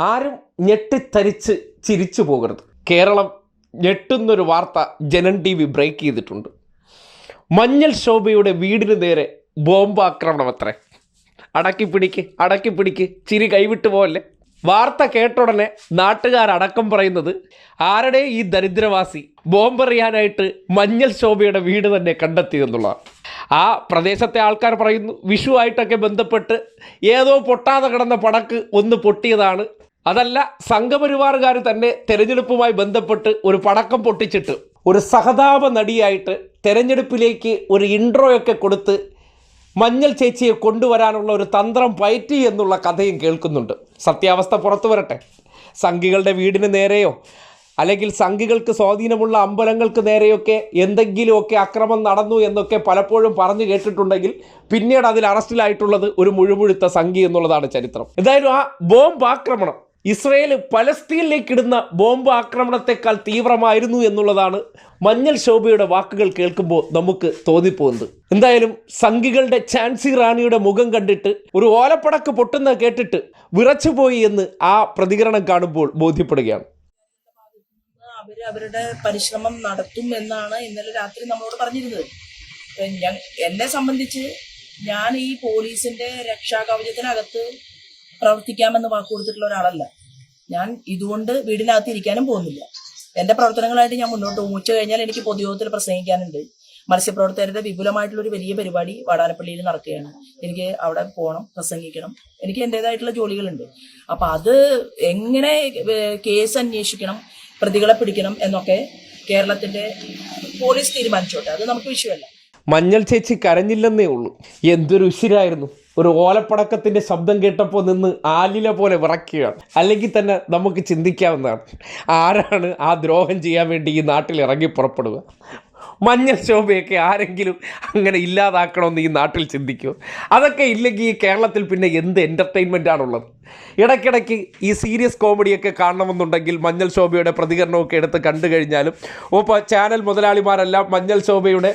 ആരും ഞെട്ടിത്തരിച്ച് ചിരിച്ചു പോകരുത്. കേരളം ഞെട്ടുന്നൊരു വാർത്ത ജനൻ ടി വി ബ്രേക്ക് ചെയ്തിട്ടുണ്ട്. മഞ്ഞൾ ശോഭയുടെ വീടിന് നേരെ ബോംബാക്രമണം അത്രേ അടക്കി പിടിക്ക് അടക്കി പിടിക്ക് ചിരി കൈവിട്ടു പോകല്ലേ വാർത്ത കേട്ടുടനെ നാട്ടുകാരടക്കം പറയുന്നത് ആരുടെ ഈ ദരിദ്രവാസി? ബോംബെറിയാനായിട്ട് മഞ്ഞൾ ശോഭയുടെ വീട് തന്നെ കണ്ടെത്തി എന്നുള്ളതാണ്. ആ പ്രദേശത്തെ ആൾക്കാർ പറയുന്നു വിഷുവായിട്ടൊക്കെ ബന്ധപ്പെട്ട് ഏതോ പൊട്ടാതെ കിടന്ന പടക്ക് ഒന്ന് പൊട്ടിയതാണ് അതല്ല സംഘപരിവാറുകാർ തന്നെ തെരഞ്ഞെടുപ്പുമായി ബന്ധപ്പെട്ട് ഒരു പടക്കം പൊട്ടിച്ചിട്ട് ഒരു സഹതാപ നടിയായിട്ട് തെരഞ്ഞെടുപ്പിലേക്ക് ഒരു ഇൻട്രോയൊക്കെ കൊടുത്ത് മഞ്ഞൾ ചേച്ചിയെ കൊണ്ടുവരാനുള്ള ഒരു തന്ത്രം പയറ്റി എന്നുള്ള കഥയും കേൾക്കുന്നുണ്ട്. സത്യാവസ്ഥ പുറത്തു വരട്ടെ. സംഘികളുടെ വീടിന് നേരെയോ അല്ലെങ്കിൽ സംഘികൾക്ക് സ്വാധീനമുള്ള അമ്പലങ്ങൾക്ക് നേരെയൊക്കെ എന്തെങ്കിലുമൊക്കെ അക്രമം നടന്നു എന്നൊക്കെ പലപ്പോഴും പറഞ്ഞു കേട്ടിട്ടുണ്ടെങ്കിൽ പിന്നീട് അതിൽ അറസ്റ്റിലായിട്ടുള്ളത് ഒരു മുഴുമുഴുത്ത സംഘി എന്നുള്ളതാണ് ചരിത്രം. എന്തായാലും ആ ബോംബ് ആക്രമണം ഇസ്രയേൽ പലസ്തീനിലേക്ക് ഇടുന്ന ബോംബ് ആക്രമണത്തെക്കാൾ തീവ്രമായിരുന്നു എന്നുള്ളതാണ് മഞ്ഞൾ ശോഭയുടെ വാക്കുകൾ കേൾക്കുമ്പോൾ നമുക്ക് തോന്നിപ്പോകുന്നത്. എന്തായാലും സംഘികളുടെ ചാൻസി റാണിയുടെ മുഖം കണ്ടിട്ട് ഒരു ഓലപ്പടക്ക് പൊട്ടുന്ന കേട്ടിട്ട് വിറച്ചുപോയി എന്ന് ആ പ്രതികരണം കാണുമ്പോൾ ബോധ്യപ്പെടുകയാണ്. അവർ അവരുടെ പരിശ്രമം നടത്തും എന്നാണ് ഇന്നലെ രാത്രി നമ്മളോട് പറഞ്ഞിരുന്നത്. എന്നെ സംബന്ധിച്ച് ഞാൻ ഈ പോലീസിന്റെ രക്ഷാകവചത്തിനകത്ത് പ്രവർത്തിക്കാമെന്ന് വാക്ക് കൊടുത്തിട്ടുള്ള ഒരാളല്ല. ഞാൻ ഇതുകൊണ്ട് വീടിനകത്ത് ഇരിക്കാനും പോകുന്നില്ല. എന്റെ പ്രവർത്തനങ്ങളായിട്ട് ഞാൻ മുന്നോട്ട് പോകും. ഉച്ച കഴിഞ്ഞാൽ എനിക്ക് പൊതുയോഗത്തിൽ പ്രസംഗിക്കാനുണ്ട്. മത്സ്യപ്രവർത്തകരുടെ വിപുലമായിട്ടുള്ള ഒരു വലിയ പരിപാടി വാടാനപ്പള്ളിയിൽ നടക്കുകയാണ്. എനിക്ക് അവിടെ പോകണം പ്രസംഗിക്കണം. എനിക്ക് എന്റെതായിട്ടുള്ള ജോലികളുണ്ട്. അപ്പൊ അത് എങ്ങനെ കേസ് അന്വേഷിക്കണം പ്രതികളെ പിടിക്കണം എന്നൊക്കെ കേരളത്തിന്റെ പോലീസ് തീരുമാനിച്ചോട്ടെ. അത് നമുക്ക് വിഷയമല്ല. മഞ്ഞൾ ചേച്ചി കരഞ്ഞില്ലെന്നേ ഉള്ളൂ. എന്തൊരു ഉശിരായിരുന്നു. ഒരു ഓലപ്പടക്കത്തിന്റെ ശബ്ദം കേട്ടപ്പോൾ നിന്ന് ആലില പോലെ വിറയ്ക്കുകയാണ്. അല്ലെങ്കിൽ തന്നെ നമുക്ക് ചിന്തിക്കാവുന്നതാണ്. ആരാണ് ആ ദ്രോഹം ചെയ്യാൻ വേണ്ടി ഈ നാട്ടിൽ ഇറങ്ങി പുറപ്പെടുക? മഞ്ഞൾ ശോഭയൊക്കെ ആരെങ്കിലും അങ്ങനെ ഇല്ലാതാക്കണമെന്ന് ഈ നാട്ടിൽ ചിന്തിക്കുമോ അതൊക്കെ ഇല്ലെങ്കിൽ ഈ കേരളത്തിൽ പിന്നെ എന്ത് എന്റർടൈൻമെന്റ് ആണുള്ളത്? ഇടയ്ക്കിടയ്ക്ക് ഈ സീരിയസ് കോമഡിയൊക്കെ കാണണമെന്നുണ്ടെങ്കിൽ മഞ്ഞൾ ശോഭയുടെ പ്രതികരണമൊക്കെ എടുത്ത് കണ്ടു കഴിഞ്ഞാലും ഇപ്പോൾ ചാനൽ മുതലാളിമാരെല്ലാം മഞ്ഞൾ ശോഭയുടെ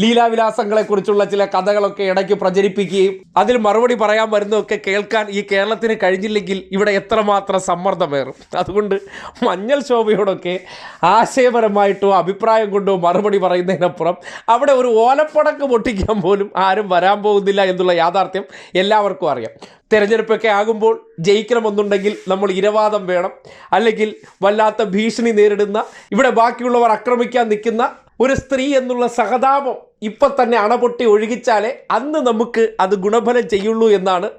ലീലാവിലാസങ്ങളെക്കുറിച്ചുള്ള ചില കഥകളൊക്കെ ഇടയ്ക്ക് പ്രചരിപ്പിക്കുകയും അതിൽ മറുപടി പറയാൻ വരുന്നതൊക്കെ കേൾക്കാൻ ഈ കേരളത്തിന് കഴിഞ്ഞില്ലെങ്കിൽ ഇവിടെ എത്രമാത്രം സമ്മർദ്ദമേറും. അതുകൊണ്ട് മഞ്ഞൾ ശോഭയോടൊക്കെ ആശയപരമായിട്ടോ അഭിപ്രായം കൊണ്ടോ മറുപടി പറയുന്നതിനപ്പുറം അവിടെ ഒരു ഓലപ്പടക്ക് പൊട്ടിക്കാൻ പോലും ആരും വരാൻ പോകുന്നില്ല എന്നുള്ള യാഥാർത്ഥ്യം എല്ലാവർക്കും അറിയാം. തിരഞ്ഞെടുപ്പൊക്കെ ആകുമ്പോൾ ജയിക്കണമെന്നുണ്ടെങ്കിൽ നമ്മൾ ഇരവാദം വേണം. അല്ലെങ്കിൽ വല്ലാത്ത ഭീഷണി നേരിടുന്ന ഇവിടെ ബാക്കിയുള്ളവർ ആക്രമിക്കാൻ നിൽക്കുന്ന ഒരു സ്ത്രീ എന്നുള്ള സഹതാപം ഇപ്പം തന്നെ അണപൊട്ടി ഒഴുകിച്ചാലേ അന്ന് നമുക്ക് അത് ഗുണഫലം ചെയ്യുള്ളൂ എന്നാണ്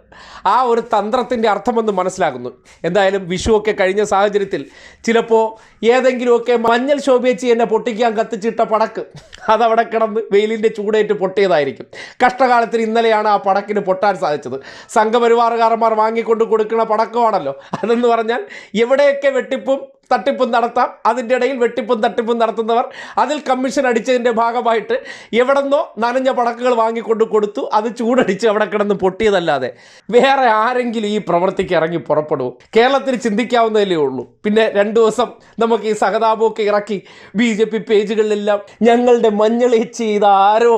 ആ ഒരു തന്ത്രത്തിന്റെ അർത്ഥമെന്ന് മനസ്സിലാകുന്നു. എന്തായാലും വിഷുവൊക്കെ കഴിഞ്ഞ സാഹചര്യത്തിൽ ചിലപ്പോൾ ഏതെങ്കിലുമൊക്കെ മഞ്ഞൾ ശോഭിച്ച് എന്നെ പൊട്ടിക്കാൻ കത്തിച്ചിട്ട പടക്ക് അതവിടെ കിടന്ന് വെയിലിന്റെ ചൂടേറ്റ് പൊട്ടിയതായിരിക്കും. കഷ്ടകാലത്തിൽ ഇന്നലെയാണ് ആ പടക്കിന് പൊട്ടാൻ സാധിച്ചത്. സംഘപരിവാറുകാരന്മാർ വാങ്ങിക്കൊണ്ട് കൊടുക്കുന്ന പടക്കമാണല്ലോ. അതെന്ന് പറഞ്ഞാൽ എവിടെയൊക്കെ വെട്ടിപ്പും തട്ടിപ്പും നടത്താം. അതിന്റെ ഇടയിൽ വെട്ടിപ്പും തട്ടിപ്പും നടത്തുന്നവർ അതിൽ കമ്മീഷൻ അടിച്ചതിന്റെ ഭാഗമായിട്ട് എവിടെന്നോ നനഞ്ഞ പടക്കുകൾ വാങ്ങിക്കൊണ്ട് കൊടുത്തു. അത് ചൂടടിച്ച് അവിടെ കിടന്ന് പൊട്ടിയതല്ലാതെ വേറെ ആരെങ്കിലും ഈ പ്രവൃത്തിക്ക് ഇറങ്ങി പുറപ്പെടുമോ കേരളത്തിൽ ചിന്തിക്കാവുന്നതല്ലേ ഉള്ളൂ. പിന്നെ രണ്ട് ദിവസം നമുക്ക് ഈ സഹതാപമൊക്കെ ഇറക്കി ബി ജെ പി പേജുകളിലെല്ലാം ഞങ്ങളുടെ മഞ്ഞളേച്ച് ചെയ്ത ആരോ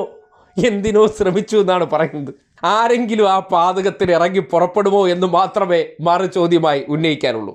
എന്തിനോ ശ്രമിച്ചു എന്നാണ് പറയുന്നത്. ആരെങ്കിലും ആ പാതകത്തിൽ ഇറങ്ങി പുറപ്പെടുമോ എന്ന് മാത്രമേ മറു ചോദ്യമായി ഉന്നയിക്കാനുള്ളൂ.